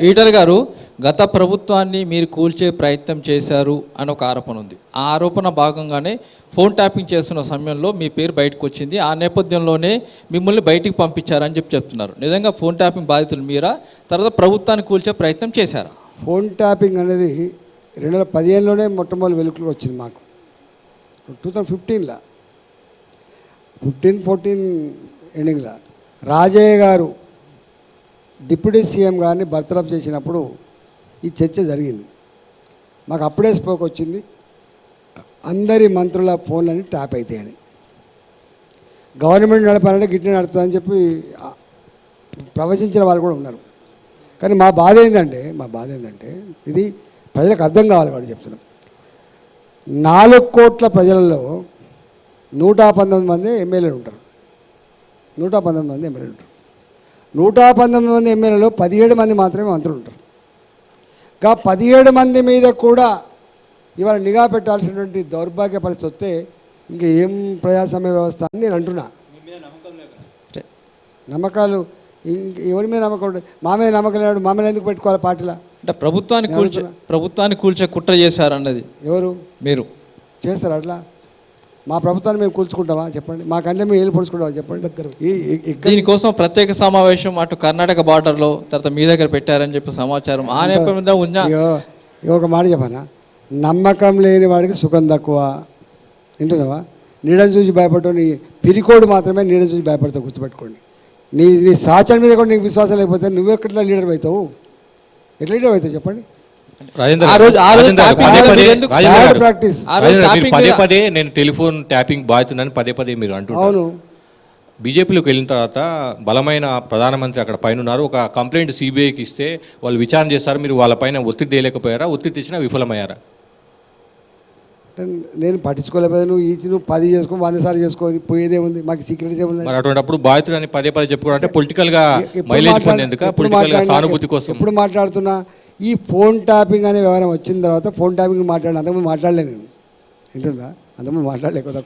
ఈటల గారు గత ప్రభుత్వాన్ని మీరు కూల్చే ప్రయత్నం చేశారు అని ఒక ఆరోపణ ఉంది. ఆ ఆరోపణ భాగంగానే ఫోన్ ట్యాపింగ్ చేస్తున్న సమయంలో మీ పేరు బయటకు వచ్చింది ఆ నేపథ్యంలోనే మిమ్మల్ని బయటికి పంపించారని చెప్పి చెప్తున్నారు. నిజంగా ఫోన్ ట్యాపింగ్ బాధితులు మీరా? తర్వాత ప్రభుత్వాన్ని కూల్చే ప్రయత్నం చేశారా? ఫోన్ ట్యాపింగ్ అనేది రెండు వేల పదిహేనులోనే మొట్టమొదటి వెలుగులో వచ్చింది మాకు. టూ థౌజండ్ ఫిఫ్టీన్లో. ఫిఫ్టీన్ ఫోర్టీన్ ఎండింగ్లో. రాజయ్య గారు డిప్యూటీ సీఎం గారిని బర్తరఫ్ చేసినప్పుడు ఈ చర్చ జరిగింది. మాకు అప్పుడే స్పోక్ వచ్చింది. అందరి మంత్రుల ఫోన్లన్నీ ట్యాప్ అవుతాయని గవర్నమెంట్ నడపాలంటే గిట్ల నడుతుందని చెప్పి ప్రవచించిన వాళ్ళు కూడా ఉన్నారు. కానీ మా బాధ ఏంటంటే మా బాధ ఏంటంటే ఇది ప్రజలకు అర్థం కావాలి వాడు చెప్తున్నాం నాలుగు కోట్ల ప్రజలలో నూట పంతొమ్మిది మంది ఎమ్మెల్యేలు ఉంటారు. నూట పంతొమ్మిది మంది ఎమ్మెల్యేలు ఉంటారు. నూట పంతొమ్మిది మంది ఎమ్మెల్యేలు పదిహేడు మంది మాత్రమే మంత్రులు ఉంటారు. ఇంకా పదిహేడు మంది మీద కూడా ఇవాళ నిఘా పెట్టాల్సినటువంటి దౌర్భాగ్య పరిస్థితి వస్తే ఇంకా ఏం ప్రజాస్వామ్య వ్యవస్థ అని నేను అంటున్నా. అంటే నమ్మకాలు ఇంక ఎవరి మీద నమ్మకం ఉంటుంది మా మీద నమ్మకం లేడు మా మీద ఎందుకు పెట్టుకోవాలి పార్టీలా? అంటే ప్రభుత్వాన్ని కూల్చే ప్రభుత్వాన్ని కూల్చే కుట్ర చేశారన్నది. ఎవరు? మీరు. చేస్తారు అట్లా? మా ప్రభుత్వాన్ని మేము కూల్చుకుంటామా? చెప్పండి. మా కంటే మేము ఏళ్ళు పొడుచుకుంటామా? చెప్పండి. దగ్గర దీనికోసం ప్రత్యేక సమావేశం అటు కర్ణాటక బార్డర్లో తర్వాత మీ దగ్గర పెట్టారని చెప్పి సమాచారం. ఆ నేపథ్యంలో ఇగో ఒక మాట చెప్పనా? నమ్మకం లేని వాడికి సుఖం తక్కువ. వింటున్నావా? నీడని చూసి భయపడటం నీ పిరికోడు మాత్రమే నీడని చూసి భయపడతావు గుర్తుపెట్టుకోండి. నీ నీ సాచన మీద కూడా నీకు విశ్వాసం లేకపోతే నువ్వెక్కట్లా లీడర్ అవుతావు? ఎట్లా లీడర్ అవుతావు? చెప్పండి. రాజేంద్ర ఆ రోజు- ఆ రోజు రాజేంద్ర గారు, ట్యాపింగ్ పదే పదే నేను టెలిఫోన్ ట్యాపింగ్ బాధితున్నాను పదే పదే మీరు అంటుంటారు. అవును. బీజేపీలోకి వెళ్ళిన తర్వాత బలమైన ప్రధానమంత్రి అక్కడ పైన ఉన్నారు. ఒక కంప్లైంట్ సిబిఐకి ఇస్తే వాళ్ళు విచారణ చేస్తారు మీరు వాళ్ళ పైన ఒత్తిడి తేలేకపోయారా? ఒత్తిడి తెచ్చినా విఫలమయ్యారా? నేను పట్టించుకోలేకపోతే నువ్వు ఈ నువ్వు పది చేసుకో వంద సార్లు చేసుకో పోయేదే ఉంది. మాకు సీక్రెట్స్ ఏముంది? మరి అటువంటిప్పుడు బాధితులు అని పదే పదే చెప్పుకోవడం అంటే పొలిటికల్గా ఎప్పుడు మైలేజ్ పొందేందుక? ఎప్పుడు పొలిటికల్గా మాట్లాడినా- సానుభూతి కోసం. ఎప్పుడు మాట్లాడుతున్నా? ఈ ఫోన్ ట్యాపింగ్ అనే వ్యవహారం వచ్చిన తర్వాత ఫోన్ ట్యాపింగ్ మాట్లాడిన అంతకుముందు మాట్లాడలేదు నేను. వింటుందా? అంతకుముందు మాట్లాడలేకపోతే